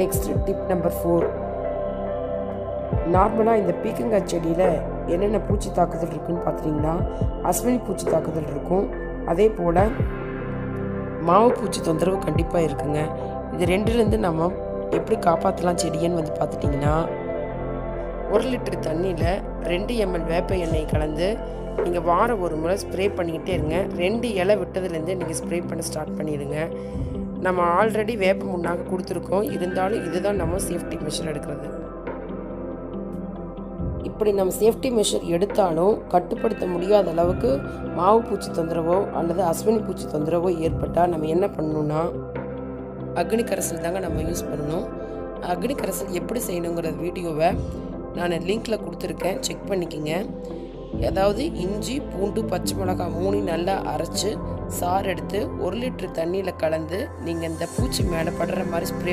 Next tip number four நார்மலாக இந்த பீக்கங்காய் செடியில் என்னென்ன பூச்சி தாக்குதல் இருக்குன்னு பார்த்துட்டிங்கன்னா அஸ்வினி பூச்சி தாக்குதல் இருக்கும். அதே போல் மாவு பூச்சி தொந்தரவு கண்டிப்பாக இருக்குங்க. இது ரெண்டுலேருந்து நம்ம எப்படி காப்பாற்றலாம் செடியன்னு வந்து பார்த்துட்டிங்கன்னா ஒரு லிட்டர் தண்ணியில் ரெண்டு எம்எல் வேப்ப எண்ணெய் கலந்து நீங்கள் வாரம் ஒரு முறை ஸ்ப்ரே பண்ணிக்கிட்டே இருங்க. ரெண்டு இலை விட்டதுலேருந்து நீங்கள் ஸ்ப்ரே பண்ண ஸ்டார்ட் பண்ணிடுங்க. நம்ம ஆல்ரெடி வேப்ப முன்னாக கொடுத்துருக்கோம். இருந்தாலும் இதுதான் நம்ம சேஃப்டி மெஷர் எடுக்கிறது. இப்படி நம்ம சேஃப்டி மெஷர் எடுத்தாலும் கட்டுப்படுத்த முடியாத அளவுக்கு மாவு பூச்சி தொந்தரவோ அல்லது அஸ்வினி பூச்சி தொந்தரவோ ஏற்பட்டால் நம்ம என்ன பண்ணணும்னா அக்னி கரைசல் தாங்க நம்ம யூஸ் பண்ணணும். அக்னி கரைசல் எப்படி செய்யணுங்கிற வீடியோவை நான் லிங்க்கில் கொடுத்துருக்கேன். செக் பண்ணிக்கோங்க. அதாவது இஞ்சி பூண்டு பச்சை மிளகாய் மூணையும் நல்லா அரைச்சி சாறு எடுத்து ஒரு லிட்டர் தண்ணியில் கலந்து நீங்கள் இந்த பூச்சி மேலே படுற மாதிரி ஸ்ப்ரே